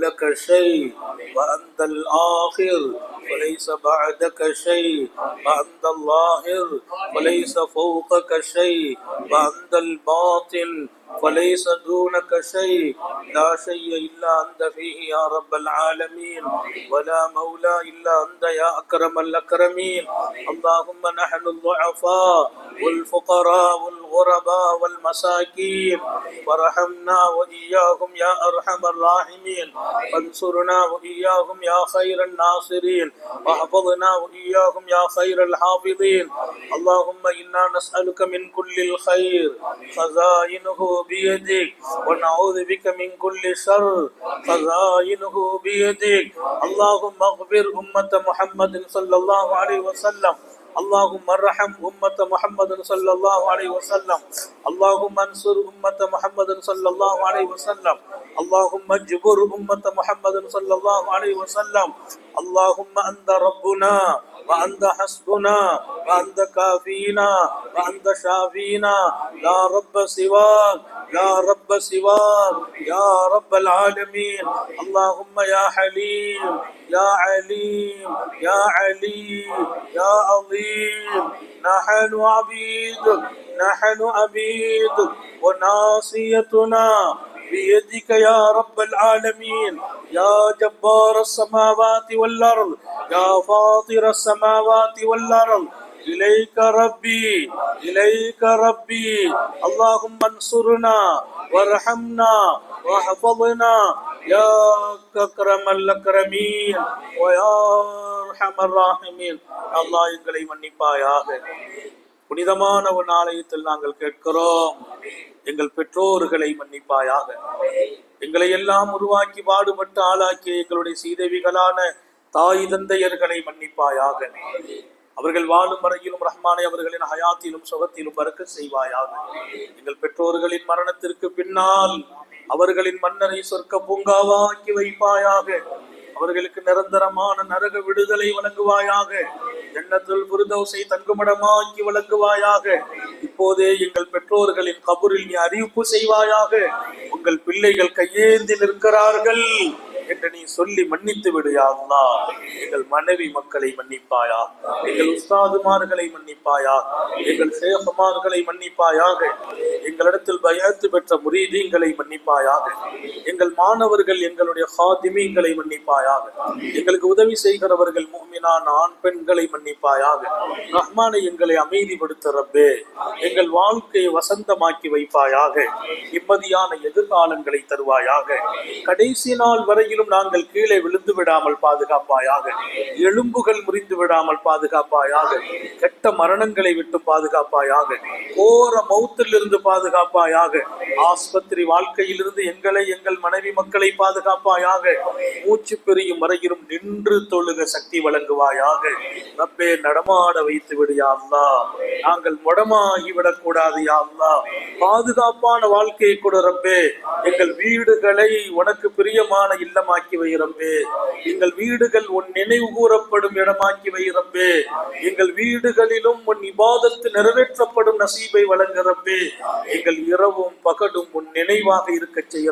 قبلك شيء وأنت الآخر وليس بعدك شيء وأنت الظاهر وليس فوقك شيء وأنت الباطن وليس دونك شيء. لا شيء إلا أنت فيه يا رب العالمين ولا مولى إلا أنت يا أكرم الأكرمين. اللهم نحن الضعفاء والفقراء والغرباء والمساكين. فارحمنا وإياهم يا أرحم الراحمين. وانصرنا وإياهم يا خير الناصرين. واحفظنا وإياهم يا خير الحافظين. اللهم إنا نسألك من كل الخير خزائنه بيدك. ونعوذ بك من كل شر خزائنه بيدك. اللهم اغفر أمة محمد صلى الله عليه وسلم. اللهم ارحم أمة محمد صلى الله عليه وسلم. اللهم انصر أمة محمد صلى الله عليه وسلم. اللهم اجبر أمة محمد صلى الله عليه وسلم. اللهم أنت ربنا وأنت حسبنا وأنت كافينا وأنت شافينا. لا رب سواك لا رب سواك يا رب العالمين. اللهم يا حليم يا عليم يا عليم يا عظيم. نحن عبيدك نحن عبيدك وناصيتنا بيدك يا رب العالمين. يا جبار السماوات والأرض يا فاطر السماوات والأرض. إليك ربي إليك ربي اللهم انصرنا وارحمنا واحفظنا يا أكرم الأكرمين ويا أرحم الراحمين الله எங்களை மன்னிப்பாயாக புனிதமான ஒரு ஆலயத்தில் நாங்கள் கேட்கிறோம் எங்கள் பெற்றோர்களை மன்னிப்பாயாக எங்களை எல்லாம் உருவாக்கி பாடுபட்டு ஆளாக்கிய எங்களுடைய சீதேவிகளான தாய் தந்தையர்களை மன்னிப்பாயாக அவர்கள் வாழும் வரையிலும் ரஹ்மானை அவர்களின் ஹயாத்திலும் சுகத்திலும் பறக்க செய்வாயாக. எங்கள் பெற்றோர்களின் மரணத்திற்கு பின்னால் அவர்களின் மன்னரை சொர்க்க பூங்காவாக்கி வைப்பாயாக. அவர்களுக்கு நிரந்தரமான நரக விடுதலை வழங்குவாயாக. எண்ணத்தில் புருதௌசை தங்குமடமாக்கி வழங்குவாயாக இப்போதே எங்கள் பெற்றோர்களின் கபூரில் நீ அறிவிப்பு செய்வாயாக. உங்கள் பிள்ளைகள் கையேந்தி நிற்கிறார்கள். என்று நீ சொல்லி மன்னித்து விடு எங்கள் மனைவி மக்களை மன்னிப்பாயா? எங்கள் உஸ்தாதுமார்களை மன்னிப்பாயா? எங்கள் சேகமார்களை மன்னிப்பாயாக? எங்களிடத்தில் பயத்து பெற்ற முரீதீங்களை மன்னிப்பாயாக? எங்கள் மாணவர்கள் எங்களுடைய ஹாதிமீங்களை மன்னிப்பாயாக? எங்களுக்கு உதவி செய்கிறவர்கள் மூமினான் ஆண் பெண்களை மன்னிப்பாயாக? ரஹ்மானை எங்களை அமைதிப்படுத்த ரப்பே. எங்கள் வாழ்க்கையை வசந்தமாக்கி வைப்பாயாக. நிம்மதியான எதிர்காலங்களை தருவாயாக. கடைசி நாள் வரையில் வரையிலும் நாங்கள் கீழே விழுந்து விடாமல் பாதுகாப்பாயாக எலும்புகள் முறிந்து விடாமல் பாதுகாப்பாயாக கெட்ட மரணங்களை விட்டு பாதுகாப்பாயாக கோர மௌத்திலிருந்து பாதுகாப்பாயாக ஆஸ்பத்திரி வாழ்க்கையிலிருந்து எங்களை எங்கள் மனைவி மக்களை பாதுகாப்பாயாக மூச்சு பெரியும் வரையிலும் நின்று தொழுக சக்தி வழங்குவாயாக. ரப்பே நடமாட வைத்து விடு யா நாங்கள் முடமாகி விடக்கூடாது யா பாதுகாப்பான வாழ்க்கையை கொடு ரப்பே. எங்கள் வீடுகளை உனக்கு பிரியமான இல்லமாக்கி இடமாக்கி ரப்பே. எங்கள் வீடுகள் உன் நினைவு கூறப்படும் இடமாக்கி வைரப்பே எங்கள் வீடுகளிலும் உன் இபாதத்து நிறைவேற்றப்படும் நசீபை வழங்குறப்பே எங்கள் இரவும் பகலும் உன் நினைவாக இருக்க செய்ய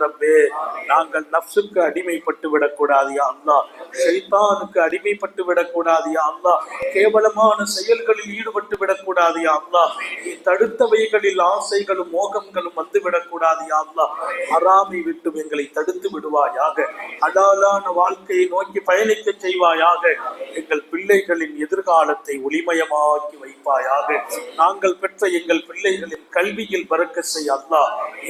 நாங்கள் நப்சுக்கு அடிமைப்பட்டு விடக்கூடாது யா அல்லாஹ். ஷைத்தானுக்கு அடிமைப்பட்டு விடக்கூடாது யா அல்லாஹ். கேவலமான செயல்களில் ஈடுபட்டு விடக்கூடாது யா அல்லாஹ். நீ தடுத்தவைகளில் ஆசைகளும் மோகங்களும் வந்து விடக்கூடாது யா அல்லாஹ். ஹராமை விட்டு எங்களை தடுத்து விடுவாயாக. ஹலாலான வாழ்க்கையை நோக்கி பயணிக்க செய்வாயாக. எங்கள் பிள்ளைகளின் எதிர்காலத்தை ஒளிமயமாக்கி வைப்பாயாக. நாங்கள் பெற்ற எங்கள் பிள்ளைகளின் கல்வியில் பறக்க செய்ய அல்லா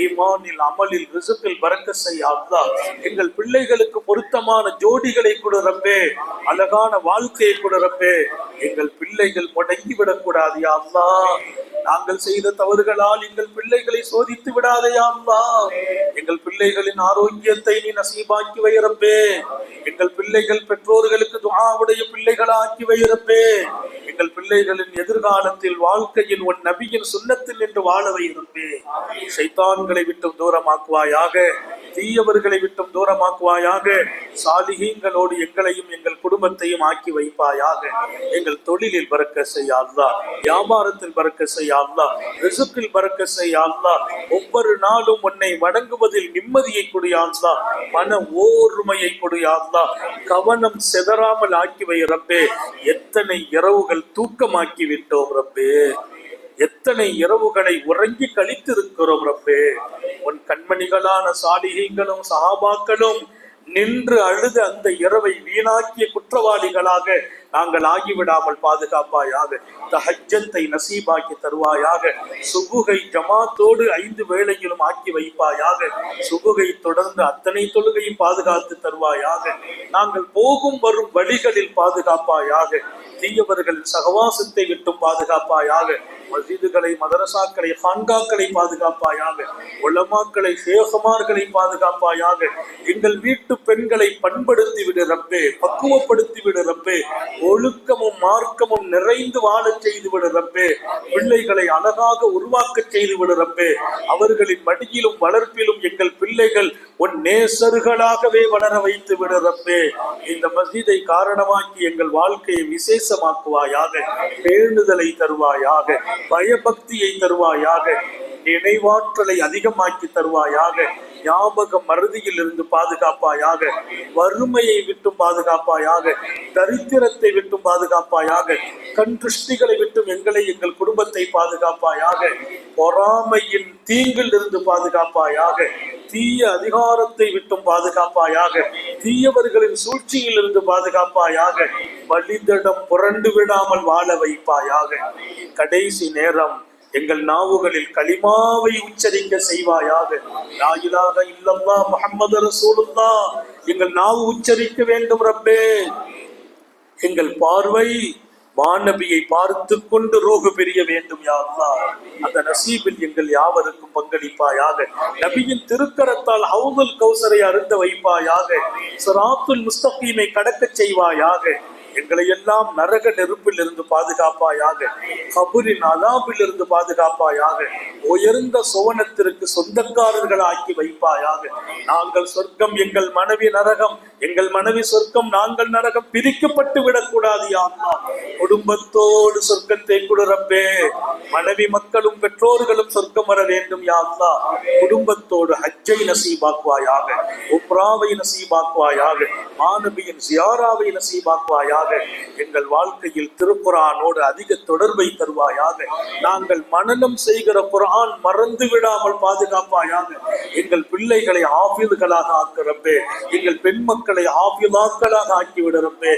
ஈமானில் அமலில் ரிசுக்கில் பறக்க செய்யாதா எங்கள் பிள்ளைகளுக்கு பொருத்தமான ஜோடிகளை கொடு ரப்பே. அழகான வாழ்க்கையை கொடு ரப்பே. எங்கள் பிள்ளைகள் முடங்கி விடக்கூடாது அல்லா நாங்கள் செய்த தவறுகளால் எங்கள் பிள்ளைகளை சோதித்து விடாதையாம்மா எங்கள் பிள்ளைகளின் ஆரோக்கியத்தை நீ நசீபாக்கி வைரப்பே எங்கள் பிள்ளைகள் பெற்றோர்களுக்கு துஆவுடைய பிள்ளைகளாக்கி வைரப்பே எங்கள் பிள்ளைகளின் எதிர்காலத்தில் வாழ்க்கையில் உன் நபியின் சுண்ணத்தில் நின்று வாழ வைரப்பே சைத்தான்களை விட்டும் தூரமாக்குவாயாக தீயவர்களை விட்டும் தூரமாக்குவாயாக சாலிகீங்களோடு எங்களையும் எங்கள் குடும்பத்தையும் ஆக்கி வைப்பாயாக. எங்கள் தொழிலில் பறக்க செய்ய அல்லாஹ் வியாபாரத்தில் பறக்க செய்ய யா ரிசுக்கில் பறக்க செய் ஒவ்வொரு நாளும் உன்னை வணங்குவதில் நிம்மதியை கொடு மன ஓர்மையை கொடு கவனம் செதறாமல் ஆக்கி வைரப்பே எத்தனை இரவுகள் தூக்கமாக்கி விட்டோம் ரப்பே. எத்தனை இரவுகளை உறங்கி கழித்திருக்கிறோம் ரப்பே. உன் கண்மணிகளான சாலிகைகளும் சகாபாக்களும் நின்று அழுது அந்த இரவை வீணாக்கிய குற்றவாளிகளாக நாங்கள் ஆகிவிடாமல் பாதுகாப்பாயாக தஹஜத்தை நசீபாக்கி தருவாயாக சுபுகை ஜமாத்தோடு ஐந்து வேளையிலும் ஆக்கி வைப்பாயாக சுபுகை தொடர்ந்து அத்தனை தொழுகையும் பாதுகாத்து தருவாயாக நாங்கள் போகும் வரும் வழிகளில் பாதுகாப்பாயாக தீயவர்களின் சகவாசத்தை விட்டும் பாதுகாப்பாயாக மசிதுகளை மதரசாக்களை ஹான்காக்களை பாதுகாப்பாயாக உலமாக்களை சேகமார்களை பாதுகாப்பாயாக எங்கள் வீட்டு பெண்களை பண்படுத்தி விடு ரப்பே பக்குவப்படுத்தி விடு ரப்பே. ஒழுக்கமும் மார்க்கமும் நிறைந்து வாழச் செய்து விடு ரப்பே. பிள்ளைகளை அழகாக உருவாக்க செய்து விடு ரப்பே. அவர்களின் மடியிலும் வளர்ப்பிலும் எங்கள் பிள்ளைகள் உன் நேசர்களாகவே வளர வைத்து விடு ரப்பே. இந்த மசீதை காரணமாக்கி எங்கள் வாழ்க்கையை விசேஷமாக்குவாயாக பேணுதலை தருவாயாக பயபக்தியை தருவாயாக நினைவாற்றலை அதிகமாக்கி தருவாயாக ஞாபக மருதியில் இருந்து பாதுகாப்பாயாக வறுமையை விட்டும் பாதுகாப்பாயாக தரித்திரத்தை விட்டும் பாதுகாப்பாயாக கண் திருஷ்டிகளை விட்டும் எங்களை எங்கள் குடும்பத்தை பாதுகாப்பாயாக பொறாமையின் தீங்கில் இருந்து பாதுகாப்பாயாக தீய அதிகாரத்தை விட்டும் பாதுகாப்பாயாக தீயவர்களின் சூழ்ச்சியில் இருந்து பாதுகாப்பாயாக வழிதடம் புரண்டு விடாமல் வாழ வைப்பாயாக. கடைசி நேரம் எங்கள் நாவுகளில் களிமாவை உச்சரிக்க செய்வாயாக. நாயிலாக இல்லல்லா முகமது ரசூலுல்லா எங்கள் நாவு உச்சரிக்க வேண்டும் ரப்பே. எங்கள் பார்வை வானபியை பார்த்து கொண்டு ரூகு பிரிய வேண்டும் யாருலா அந்த நசீபில் எங்கள் யாவருக்கும் பங்களிப்பாயாக. நபியின் திருக்கரத்தால் ஹவுதல் கௌசரை அருந்த வைப்பாயாக. சிராத்துல் முஸ்தகீமை கடக்கச் செய்வாயாக. எங்களை எல்லாம் நரக நெருப்பில் இருந்து பாதுகாப்பாயாக கபூரின் அதாபில் இருந்து பாதுகாப்பாயாக உயர்ந்த சுவனத்திற்கு சொந்தக்காரர்கள் ஆக்கி வைப்பாயாக. நாங்கள் சொர்க்கம் எங்கள் மனைவி நரகம் எங்கள் மனைவி சொர்க்கம் நாங்கள் நரகம் பிரிக்கப்பட்டு விடக்கூடாது யா குடும்பத்தோடு சொர்க்கத்தை குளிரப்பே. மனைவி மக்களும் பெற்றோர்களும் சொர்க்கம் வர வேண்டும் யா குடும்பத்தோடு ஹஜ்ஜை நசீபாக்குவாயாக உப்ராவை நசீபாக்குவாயாக மாணவியின் ஜியாராவை நசீபாக்குவாயாக தருவாயாக. எங்கள் வாழ்க்கையில் திருக்குறானோடு அதிக தொடர்பை தருவாயாக. நாங்கள் மனநம் செய்கிற குரான் மறந்து விடாமல் பாதுகாப்பாயாக. எங்கள் பிள்ளைகளை ஆபில்களாக ஆக்கிறப்பே எங்கள் பெண் மக்களை ஆபிலாக்களாக ஆக்கிவிடுறப்பே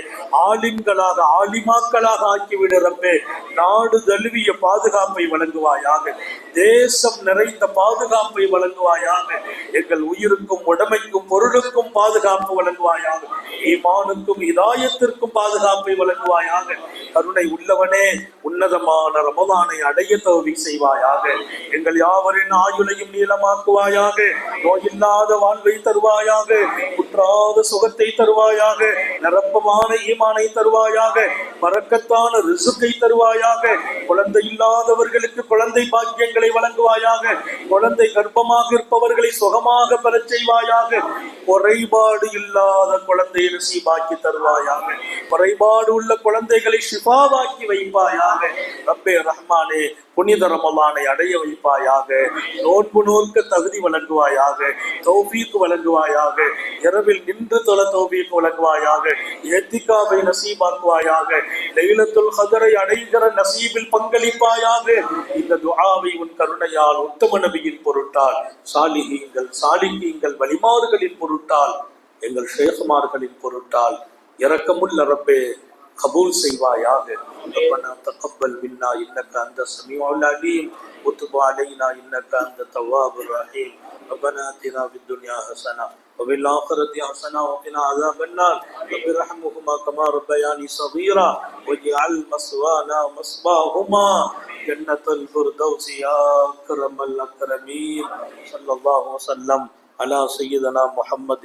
ஆலிம்களாக ஆலிமாக்களாக ஆக்கிவிடுறப்பே நாடு தழுவிய பாதுகாப்பை வழங்குவாயாக. தேசம் நிறைந்த பாதுகாப்பை வழங்குவாயாக. எங்கள் உயிருக்கும் உடமைக்கும் பொருளுக்கும் பாதுகாப்பு வழங்குவாயாக. ஈமானுக்கும் இதாயத்திற்கும் பாதுகாப்பை வழங்குவாயாக. கருணை உள்ளவனே உன்னதமான ரமதானை அடைய தோவி செய்வாயாக. எங்கள் யாவரின் ஆயுளையும் நீளமாக்குவாயாக. நோயில்லாத வாழ்வை தருவாயாக. குற்றாத சுகத்தை தருவாயாக நிரப்பமான ஈமானை தருவாயாக பறக்கத்தான ரிசுக்கை தருவாயாக குழந்தை இல்லாதவர்களுக்கு குழந்தை பாக்கியங்களை வழங்குவாயாக குழந்தை கர்ப்பமாக இருப்பவர்களை சுகமாக பெறச் செய்வாயாக குறைபாடு இல்லாத குழந்தை நசீபாக்கி தருவாயாக குறைபாடு உள்ள குழந்தைகளை ஷிஃபாவாக்கி வைப்பாயாக ரப்பே ரஹ்மானே புனித ரமலானை அடைய வைப்பாயாக நோன்பு நோக்க தகுதி வழங்குவாயாக தௌஃபீக் வழங்குவாயாக இரவில் நின்று தொழ தௌஃபீக் வழங்குவாயாக ஏத்திகாவை நசீபாக்குவாயாக லைலத்துல் கதரை அடைகிற நசீபில் பங்களிப்பாயாக இந்த துஆவை உன் கருணையால் உத்தம நபியின் பொருட்டால் சாலிகீங்கள் சாலிகீங்கள் வழிமாறுகளின் பொருட்டால் எங்கள் ஷேகுமார்களின் பொருட்டால் இரக்கமுள்ள ரப்பே கபூல் செய்வாயாக ربنا تقبل منا انك انت السميع العليم وتب علينا إنك أنت التواب الرحيم. ربنا آتنا في الدنيا حسنة وفي الآخرة حسنة وقنا عذاب النار. رب ارحمهما كما ربياني صغيرا واجعل مثوانا ومصواهما جنة الفردوس يا أكرم الأكرمين. صلى الله وسلم على سيدنا محمد